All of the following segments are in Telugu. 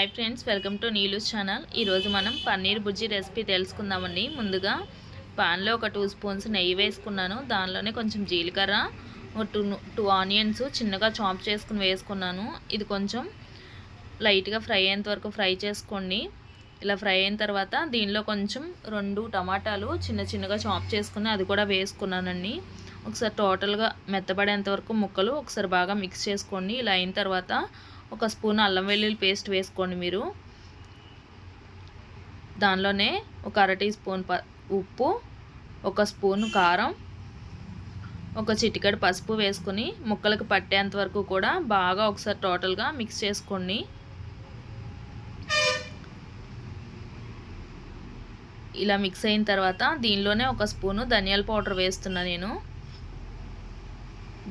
Hi friends welcome to Neelu's channel ఈరోజు మనం పన్నీర్ బుజ్జి రెసిపీ తెలుసుకుందామండి. ముందుగా పాన్లో ఒక టూ స్పూన్స్ నెయ్యి వేసుకున్నాను. దానిలోనే కొంచెం జీలకర్ర ఒక టూ టూ ఆనియన్స్ చిన్నగా చాప్ చేసుకుని వేసుకున్నాను. ఇది కొంచెం లైట్గా ఫ్రై అయ్యేంత వరకు ఫ్రై చేసుకోండి. ఇలా ఫ్రై అయిన తర్వాత దీనిలో కొంచెం రెండు టమాటాలు చిన్న చిన్నగా చాప్ చేసుకుని అది కూడా వేసుకున్నానండి. ఒకసారి టోటల్గా మెత్తబడేంత వరకు ముక్కలు ఒకసారి బాగా మిక్స్ చేసుకోండి. ఇలా అయిన తర్వాత ఒక స్పూన్ అల్లం వెల్లుల్లి పేస్ట్ వేసుకోండి మీరు. దానిలోనే ఒక అర టీ స్పూన్ ప ఉప్పు ఒక స్పూన్ కారం ఒక చిటికెడు పసుపు వేసుకొని ముక్కలకు పట్టేంత వరకు కూడా బాగా ఒకసారి టోటల్గా మిక్స్ చేసుకోండి. ఇలా మిక్స్ అయిన తర్వాత దీనిలోనే ఒక స్పూను ధనియాల పౌడర్ వేస్తున్నా నేను.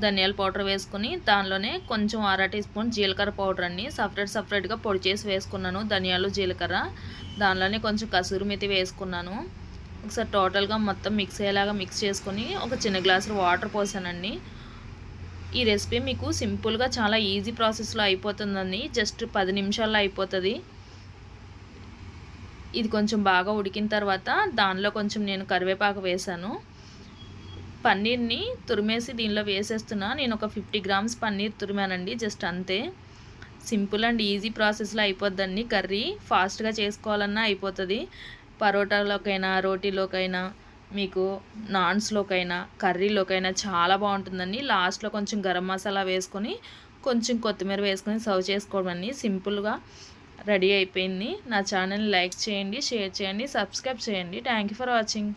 ధనియాల పౌడర్ వేసుకుని దానిలోనే కొంచెం అర టీ స్పూన్ జీలకర్ర పౌడర్ అన్ని సపరేట్ సపరేట్గా పొడి చేసి వేసుకున్నాను ధనియాలు జీలకర్ర. దానిలోనే కొంచెం కసూరి మెతి వేసుకున్నాను. ఒకసారి టోటల్గా మొత్తం మిక్స్ అయ్యేలాగా మిక్స్ చేసుకొని ఒక చిన్న గ్లాసు వాటర్ పోసానండి. ఈ రెసిపీ మీకు సింపుల్గా చాలా ఈజీ ప్రాసెస్లో అయిపోతుందండి. జస్ట్ పది నిమిషాల్లో అయిపోతుంది. ఇది కొంచెం బాగా ఉడికిన తర్వాత దానిలో కొంచెం నేను కరివేపాకు వేసాను. పన్నీర్ని తురిమేసి దీనిలో వేసేస్తున్నా. నేను ఒక ఫిఫ్టీ గ్రామ్స్ పన్నీర్ తురిమానండి జస్ట్ అంతే. సింపుల్ అండ్ ఈజీ ప్రాసెస్లో అయిపోద్దండి కర్రీ. ఫాస్ట్గా చేసుకోవాలన్నా అయిపోతుంది. పరోటాలోకైనా రోటీలోకైనా మీకు నాన్స్లోకైనా కర్రీలోకైనా చాలా బాగుంటుందండి. లాస్ట్లో కొంచెం గరం మసాలా వేసుకొని కొంచెం కొత్తిమీర వేసుకొని సర్వ్ చేసుకోవడం అండి సింపుల్గా రెడీ అయిపోయింది. నా ఛానల్ని లైక్ చేయండి షేర్ చేయండి సబ్స్క్రైబ్ చేయండి. Thank for watching.